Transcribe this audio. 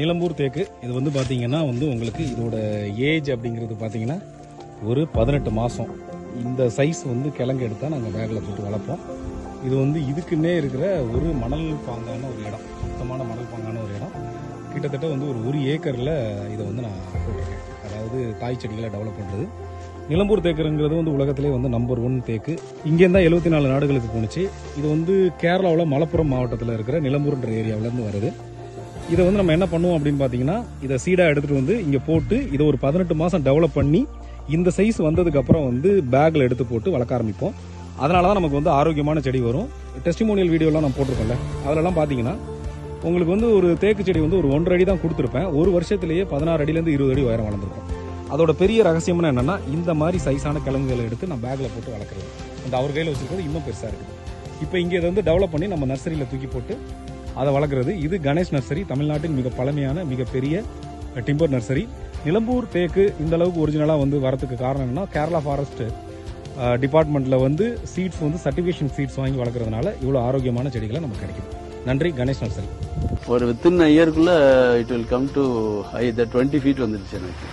நிலம்பூர் தேக்கு இது வந்து பார்த்தீங்கன்னா வந்து உங்களுக்கு இதோட ஏஜ் அப்படிங்கிறது பார்த்தீங்கன்னா ஒரு பதினெட்டு மாதம் இந்த சைஸ் வந்து கிழங்கு எடுத்தால் நாங்கள் பேக்கில் போட்டு வளர்ப்போம். இது வந்து இதுக்குன்னே இருக்கிற ஒரு மணல் பாங்கான ஒரு இடம் சுத்தமான மணல் பாங்கான ஒரு இடம். கிட்டத்தட்ட வந்து ஒரு ஒரு ஏக்கரில் இதை வந்து நான் போட்டிருக்கேன். அதாவது தாய் செடிகளை டெவலப் பண்ணுறது நிலம்பூர் தேக்குங்கிறது வந்து உலகத்திலே வந்து நம்பர் ஒன் தேக்கு. இங்கேருந்து தான் எழுபத்தி நாலு நாடுகளுக்கு போணுச்சு. இது வந்து கேரளாவில் மலப்புரம் மாவட்டத்தில் இருக்கிற நிலம்பூர்ன்ற ஏரியாவிலேருந்து வருது. இதை வந்து நம்ம என்ன பண்ணுவோம் அப்படின்னு பார்த்தீங்கன்னா இதை சீடாக எடுத்துகிட்டு வந்து இங்கே போட்டு இதை ஒரு பதினெட்டு மாதம் டெவலப் பண்ணி இந்த சைஸ் வந்ததுக்கப்புறம் வந்து பேக்கில் எடுத்து போட்டு வளர்க்க ஆரம்பிப்போம். அதனால தான் நமக்கு வந்து ஆரோக்கியமான செடி வரும். டெஸ்டிமோனியல் வீடியோலாம் நான் போட்டிருக்கேன்ல அதிலலாம் பார்த்தீங்கன்னா உங்களுக்கு வந்து ஒரு தேக்கு செடி வந்து ஒரு ஒன்றரை அடி தான் கொடுத்துருப்பேன். ஒரு வருஷத்துலேயே பதினாறு அடியிலேருந்து இருபது அடி உயரம் வளர்ந்துருக்கும். அதோட பெரிய ரகசியம்னா என்னென்னா இந்த மாதிரி சைஸான கிழங்குகளை எடுத்து நான் பேக்கில் போட்டு வளர்க்குறது. இந்த அவர் கையில் வச்சுருக்கிறது இன்னும் பெருசாக இருக்குது. இப்போ இங்கே இதை வந்து டெவலப் பண்ணி நம்ம நர்சரியில் தூக்கி போட்டு அதை வளர்க்குறது. இது கணேஷ் நர்சரி தமிழ்நாட்டின் மிக பழமையான மிகப்பெரிய டிம்பர் நர்சரி. நிலம்பூர் தேக்கு இந்த அளவுக்கு ஒரிஜினலாக வந்து வரத்துக்கு காரணம் என்னன்னா கேரளா ஃபாரஸ்ட் டிபார்ட்மெண்ட்டில் வந்து சீட்ஸ் வந்து சர்டிஃபிகேஷன் சீட்ஸ் வாங்கி வளர்க்குறதுனால இவ்வளோ ஆரோக்கியமான செடிகளை நமக்கு கிடைக்கும் நன்றி கணேஷ் நர்சரி. ஒரு within இயர்க்குள்ள it will come to high the twenty feet வந்துருச்சு எனக்கு.